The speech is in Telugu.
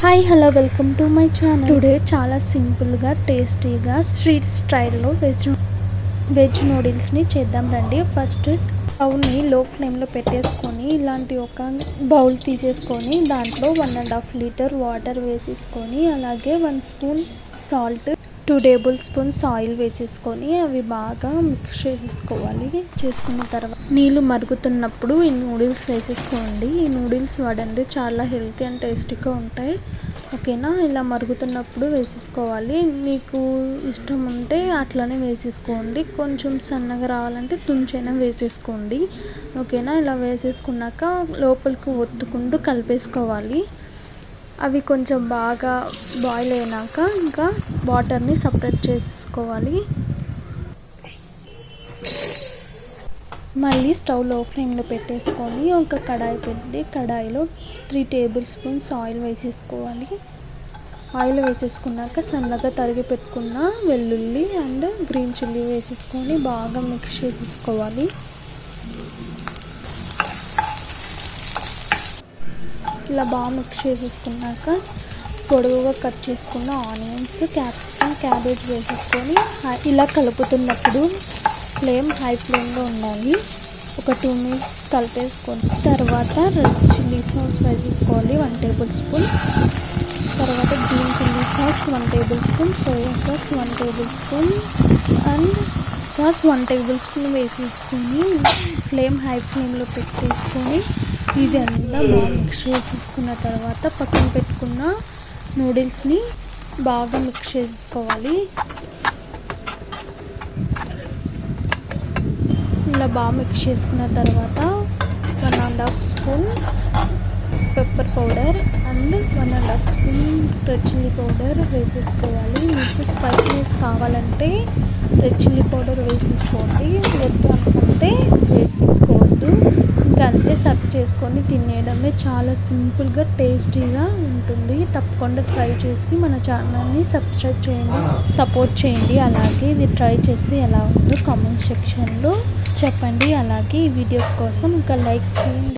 Hi hello welcome to my channel today చాలా సింపుల్గా టేస్టీగా స్ట్రీట్ స్టైల్లో వెజ్ వెజ్ నూడిల్స్ని చేద్దాం రండి. ఫస్ట్ స్టవ్ని లో ఫ్లేమ్లో పెట్టేసుకొని ఇలాంటి ఒక బౌల్ తీసేసుకొని దాంట్లో one and half litre water వేసేసుకొని అలాగే one spoon salt two table spoons oil వేసేసుకొని అవి బాగా మిక్స్ చేసేసుకోవాలి. చేసుకున్న తర్వాత నీళ్ళు మరుగుతున్నప్పుడు ఈ నూడిల్స్ వేసేసుకోండి. ఈ నూడిల్స్ వాడండి చాలా హెల్తీ అండ్ టేస్టీగా ఉంటాయి. ఓకేనా? ఇలా మరుగుతున్నప్పుడు వేసేసుకోవాలి. మీకు ఇష్టం ఉంటే అట్లనే వేసేసుకోండి. కొంచెం సన్నగా రావాలంటే తుంచైనా వేసేసుకోండి. ఓకేనా? ఇలా వేసేసుకున్నాక లోపలికి ఒత్తుకుంటూ కలిపేసుకోవాలి. అవి కొంచెం బాగా బాయిల్ అయినాక ఇంకా వాటర్ని సపరేట్ చేసుకోవాలి. మళ్ళీ స్టవ్లో ఫ్లేమ్లో పెట్టేసుకొని ఒక కడాయి పెట్టి కడాయిలో త్రీ టేబుల్ స్పూన్స్ ఆయిల్ వేసేసుకోవాలి. ఆయిల్ వేసేసుకున్నాక సన్నగా తరిగి పెట్టుకున్న వెల్లుల్లి అండ్ గ్రీన్ చిల్లీ వేసేసుకొని బాగా మిక్స్ చేసేసుకోవాలి. ఇలా బాగా మిక్స్ చేసేసుకున్నాక పొడవుగా కట్ చేసుకున్న ఆనియన్స్ క్యాప్సికమ్ క్యాబేజ్ వేసేసుకొని ఇలా కలుపుతున్నప్పుడు ఫ్లేమ్ హై ఫ్లేమ్లో ఉండాలి. ఒక టూ మినిట్స్ కలిపేసుకొని తర్వాత రెడ్ చిల్లీ సాస్ వేసేసుకోవాలి వన్ టేబుల్ స్పూన్. తర్వాత green chilli sauce one table spoon. Soya sauce one table spoon. And sauce one table spoon వేసేసుకొని ఫ్లేమ్ హై ఫ్లేమ్లో పెట్టేసుకొని ఇదంతా బాగా మిక్స్ చేసేసుకున్న తర్వాత పక్కన పెట్టుకున్న నూడిల్స్ని బాగా మిక్స్ చేసేసుకోవాలి. ఇలా బాగా మిక్స్ చేసుకున్న తర్వాత one and half spoon pepper powder and one and half spoon red chilli powder వేసేసుకోవాలి. మీకు స్పైసీనెస్ కావాలంటే రెడ్ చిల్లీ పౌడర్ వేసేసుకోండి వద్దు అనుకుంటే వేసేసుకోవద్దు ఇంకా అంతే సర్వ్ చేసుకొని తినేయడమే చాలా సింపుల్గా టేస్టీగా ఉంటుంది. తప్పకుండా ట్రై చేసి మన ఛానల్ని సబ్స్క్రైబ్ చేయండి సపోర్ట్ చేయండి. అలాగే ఇది ట్రై చేసి ఎలా ఉందో కామెంట్ సెక్షన్లో చెప్పండి. అలాగే ఈ వీడియో కోసం ఇంకా లైక్ చేయండి.